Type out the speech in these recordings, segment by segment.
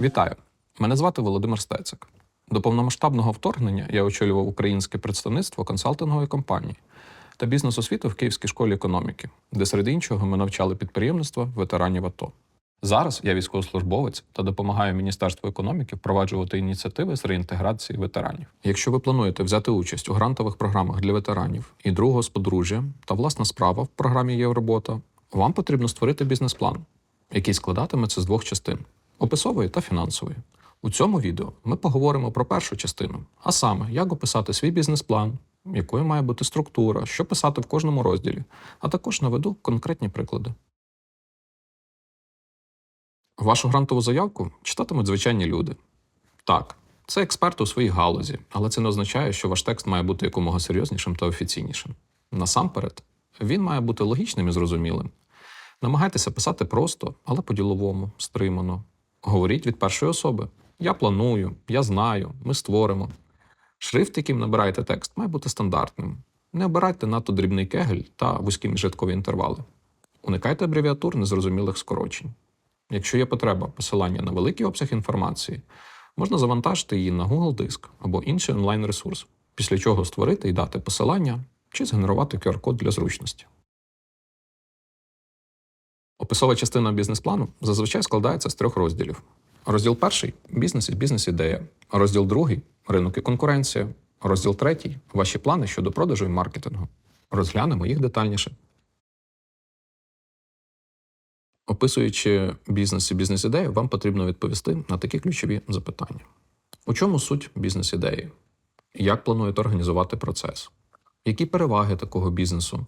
Вітаю! Мене звати Володимир Стецик. До повномасштабного вторгнення я очолював українське представництво консалтингової компанії та бізнес-освіту в Київській школі економіки, де серед іншого ми навчали підприємництва ветеранів АТО. Зараз я військовослужбовець та допомагаю Міністерству економіки впроваджувати ініціативи з реінтеграції ветеранів. Якщо ви плануєте взяти участь у грантових програмах для ветеранів і другого з подружжя та власна справа в програмі Євробота, вам потрібно створити бізнес-план, який складатиметься з двох частин описової та фінансової. У цьому відео ми поговоримо про першу частину, а саме, як описати свій бізнес-план, якою має бути структура, що писати в кожному розділі, а також наведу конкретні приклади. Вашу грантову заявку читатимуть звичайні люди. Так, це експерти у своїй галузі, але це не означає, що ваш текст має бути якомога серйознішим та офіційнішим. Насамперед, він має бути логічним і зрозумілим. Намагайтеся писати просто, але по-діловому, стримано. Говоріть від першої особи. Я планую, я знаю, ми створимо. Шрифт, яким набираєте текст, має бути стандартним. Не обирайте надто дрібний кегель та вузькі міжрядкові інтервали. Уникайте абревіатур незрозумілих скорочень. Якщо є потреба посилання на великий обсяг інформації, можна завантажити її на Google Диск або інший онлайн-ресурс, після чого створити і дати посилання чи згенерувати QR-код для зручності. Описова частина бізнес-плану зазвичай складається з трьох розділів. Розділ перший бізнес і бізнес-ідея. Розділ другий ринок і конкуренція. Розділ третій ваші плани щодо продажу і маркетингу. Розглянемо їх детальніше. Описуючи бізнес і бізнес-ідею, вам потрібно відповісти на такі ключові запитання: у чому суть бізнес-ідеї? Як плануєте організувати процес? Які переваги такого бізнесу?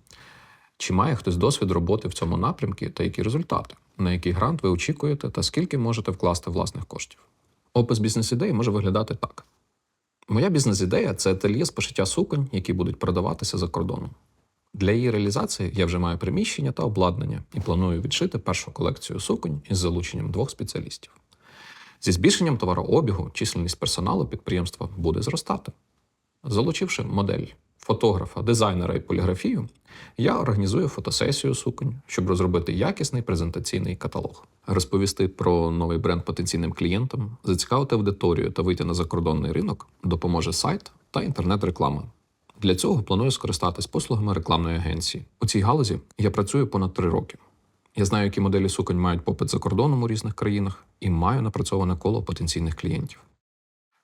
Чи має хтось досвід роботи в цьому напрямку та які результати? На який грант ви очікуєте та скільки можете вкласти власних коштів? Опис бізнес-ідеї може виглядати так: Моя бізнес-ідея це ательє з пошиття суконь, які будуть продаватися за кордоном. Для її реалізації я вже маю приміщення та обладнання і планую відшити першу колекцію суконь із залученням двох спеціалістів. Зі збільшенням товарообігу чисельність персоналу підприємства буде зростати. Залучивши модель фотографа, дизайнера і поліграфію, я організую фотосесію суконь, щоб розробити якісний презентаційний каталог, розповісти про новий бренд потенційним клієнтам, зацікавити аудиторію та вийти на закордонний ринок допоможе сайт та інтернет-реклама. Для цього планую скористатись послугами рекламної агенції. У цій галузі я працюю понад три роки. Я знаю, які моделі суконь мають попит за кордоном у різних країнах, і маю напрацьоване коло потенційних клієнтів.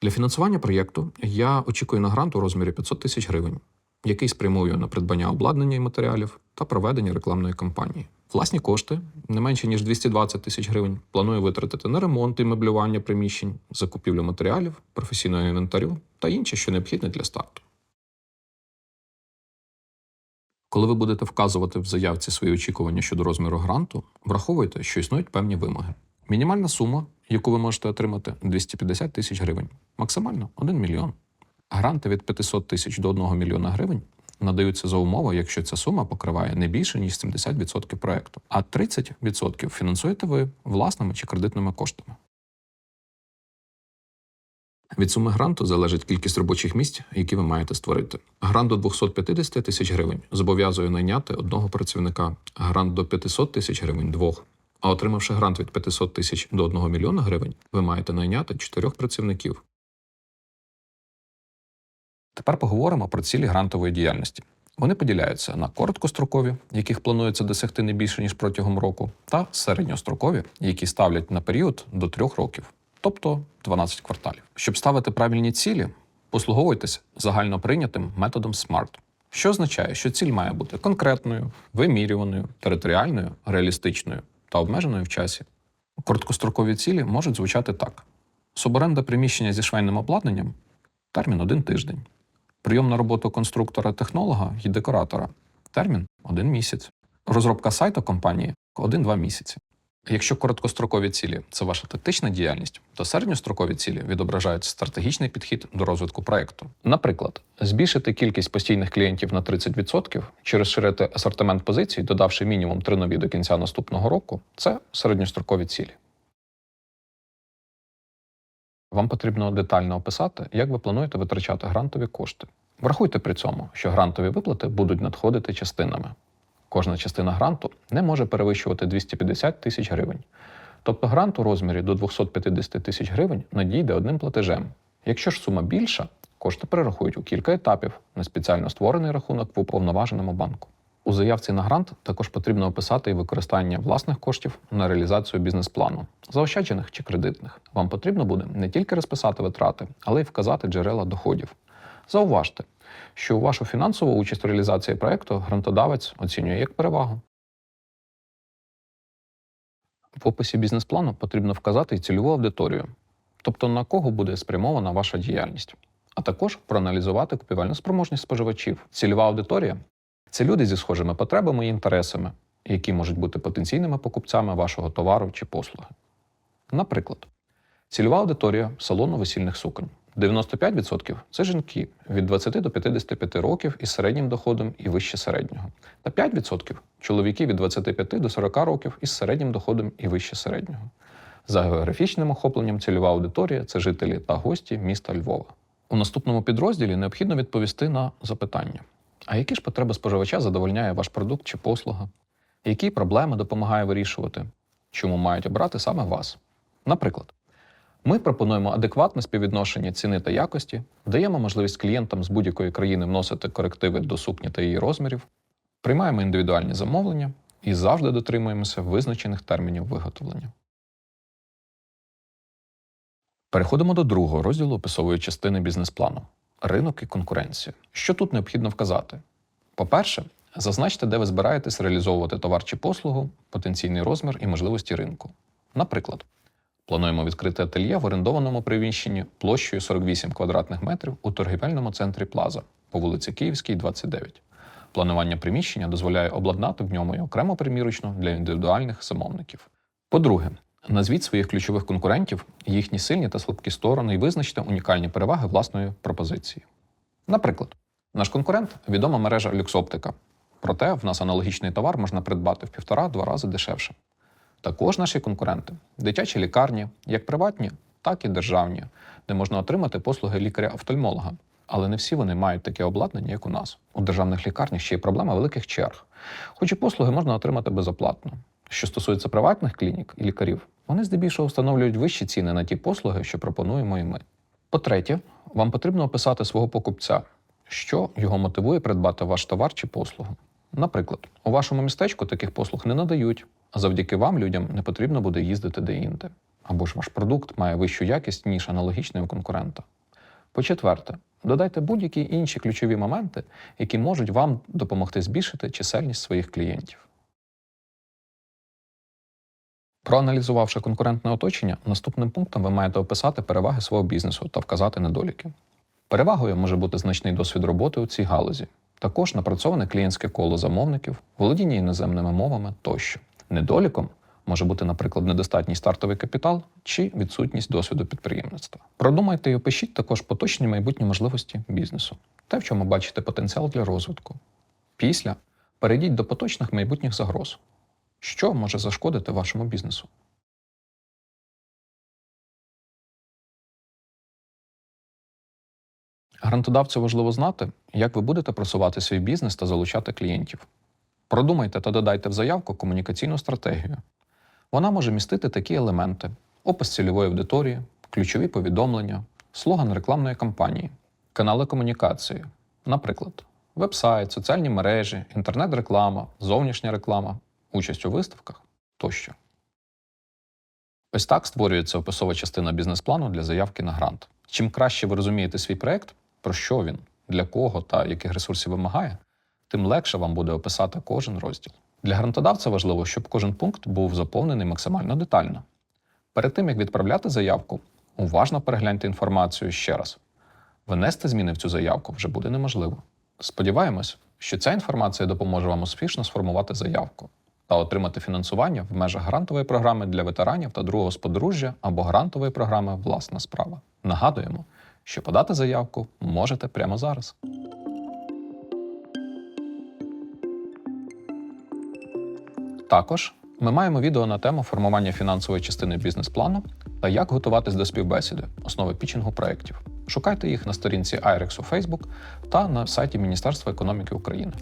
Для фінансування проєкту я очікую на грант у розмірі 500 тисяч гривень, який спрямую на придбання обладнання і матеріалів та проведення рекламної кампанії. Власні кошти, не менше ніж 220 тисяч гривень, планую витратити на ремонт і меблювання приміщень, закупівлю матеріалів, професійного інвентарю та інше, що необхідне для старту. Коли ви будете вказувати в заявці свої очікування щодо розміру гранту, враховуйте, що існують певні вимоги. Мінімальна сума, яку ви можете отримати, 250 тисяч гривень, максимально 1 мільйон. Гранти від 500 тисяч до 1 мільйона гривень надаються за умови, якщо ця сума покриває не більше ніж 70% проекту, а 30% фінансуєте ви власними чи кредитними коштами. Від суми гранту залежить кількість робочих місць, які ви маєте створити. Грант до 250 тисяч гривень зобов'язує найняти одного працівника, грант до 500 тисяч гривень двох. А отримавши грант від 500 тисяч до 1 мільйона гривень, ви маєте найняти чотирьох працівників. Тепер поговоримо про цілі грантової діяльності. Вони поділяються на короткострокові, яких планується досягти не більше ніж протягом року, та середньострокові, які ставлять на період до трьох років, тобто 12 кварталів. Щоб ставити правильні цілі, послуговуйтесь загально прийнятим методом SMART, що означає, що ціль має бути конкретною, вимірюваною, територіальною, реалістичною та обмеженою в часі. Короткострокові цілі можуть звучати так: суборенда приміщення зі швейним обладнанням термін один тиждень. Прийом на роботу конструктора-технолога і декоратора термін один місяць. Розробка сайту компанії 1-2 місяці. Якщо короткострокові цілі це ваша тактична діяльність, то середньострокові цілі відображають стратегічний підхід до розвитку проекту. Наприклад, збільшити кількість постійних клієнтів на 30% чи розширити асортимент позицій, додавши мінімум 3 нові до кінця наступного року це середньострокові цілі. Вам потрібно детально описати, як ви плануєте витрачати грантові кошти. Врахуйте при цьому, що грантові виплати будуть надходити частинами. Кожна частина гранту не може перевищувати 250 тисяч гривень. Тобто грант у розмірі до 250 тисяч гривень надійде одним платежем. Якщо ж сума більша, кошти перерахують у кілька етапів на спеціально створений рахунок в уповноваженому банку. У заявці на грант також потрібно описати і використання власних коштів на реалізацію бізнес-плану, заощаджених чи кредитних. Вам потрібно буде не тільки розписати витрати, але й вказати джерела доходів. Зауважте, що вашу фінансову участь у реалізації проекту грантодавець оцінює як перевагу. В описі бізнес-плану потрібно вказати і цільову аудиторію, тобто на кого буде спрямована ваша діяльність, а також проаналізувати купівельну спроможність споживачів. Цільова аудиторія це люди зі схожими потребами і інтересами, які можуть бути потенційними покупцями вашого товару чи послуги. Наприклад, цільова аудиторія салону весільних суконь. 95% це жінки від 20 до 55 років із середнім доходом і вище середнього, та 5% чоловіки від 25 до 40 років із середнім доходом і вище середнього. За географічним охопленням цільова аудиторія це жителі та гості міста Львова. У наступному підрозділі необхідно відповісти на запитання: а які ж потреби споживача задовольняє ваш продукт чи послуга? Які проблеми допомагає вирішувати? Чому мають обрати саме вас? Наприклад, ми пропонуємо адекватне співвідношення ціни та якості, даємо можливість клієнтам з будь-якої країни вносити корективи до сукні та її розмірів, приймаємо індивідуальні замовлення і завжди дотримуємося визначених термінів виготовлення. Переходимо до другого розділу описової частини бізнес-плану ринок і конкуренція. Що тут необхідно вказати? По-перше, зазначте, де ви збираєтесь реалізовувати товар чи послугу, потенційний розмір і можливості ринку. Наприклад, плануємо відкрити ательє в орендованому приміщенні площею 48 квадратних метрів у торгівельному центрі Плаза по вулиці Київській, 29. Планування приміщення дозволяє обладнати в ньому й окрему примірочну для індивідуальних замовників. По-друге, назвіть своїх ключових конкурентів, їхні сильні та слабкі сторони і визначте унікальні переваги власної пропозиції. Наприклад, наш конкурент відома мережа Люксоптика. Проте в нас аналогічний товар можна придбати в півтора-два рази дешевше. Також наші конкуренти дитячі лікарні, як приватні, так і державні, де можна отримати послуги лікаря-офтальмолога. Але не всі вони мають таке обладнання, як у нас. У державних лікарнях ще є проблема великих черг. Хоч і послуги можна отримати безоплатно. Що стосується приватних клінік і лікарів, вони здебільшого встановлюють вищі ціни на ті послуги, що пропонуємо і ми. По-третє, вам потрібно описати свого покупця, що його мотивує придбати ваш товар чи послугу. Наприклад, у вашому містечку таких послуг не надають, а завдяки вам людям не потрібно буде їздити де-інде. Або ж ваш продукт має вищу якість, ніж аналогічний у конкурента. По-четверте, додайте будь-які інші ключові моменти, які можуть вам допомогти збільшити чисельність своїх клієнтів. Проаналізувавши конкурентне оточення, наступним пунктом ви маєте описати переваги свого бізнесу та вказати недоліки. Перевагою може бути значний досвід роботи у цій галузі, також напрацьоване клієнтське коло замовників, володіння іноземними мовами тощо. Недоліком може бути, наприклад, недостатній стартовий капітал чи відсутність досвіду підприємництва. Продумайте і опишіть також поточні майбутні можливості бізнесу, те, в чому бачите потенціал для розвитку. Після перейдіть до поточних майбутніх загроз, що може зашкодити вашому бізнесу. Грантодавцю важливо знати, як ви будете просувати свій бізнес та залучати клієнтів. Продумайте та додайте в заявку комунікаційну стратегію. Вона може містити такі елементи: опис цільової аудиторії, ключові повідомлення, слоган рекламної кампанії, канали комунікації, наприклад, вебсайт, соціальні мережі, інтернет-реклама, зовнішня реклама, участь у виставках тощо. Ось так створюється описова частина бізнес-плану для заявки на грант. Чим краще ви розумієте свій проект, про що він, для кого та яких ресурсів вимагає, тим легше вам буде описати кожен розділ. Для грантодавця важливо, щоб кожен пункт був заповнений максимально детально. Перед тим, як відправляти заявку, уважно перегляньте інформацію ще раз. Внести зміни в цю заявку вже буде неможливо. Сподіваємось, що ця інформація допоможе вам успішно сформувати заявку та отримати фінансування в межах грантової програми для ветеранів та другого сподружжя або грантової програми Власна справа. Нагадуємо, що подати заявку можете прямо зараз. Також ми маємо відео на тему формування фінансової частини бізнес-плану та як готуватись до співбесіди, основи пічингу проєктів. Шукайте їх на сторінці IREX у Facebook та на сайті Міністерства економіки України.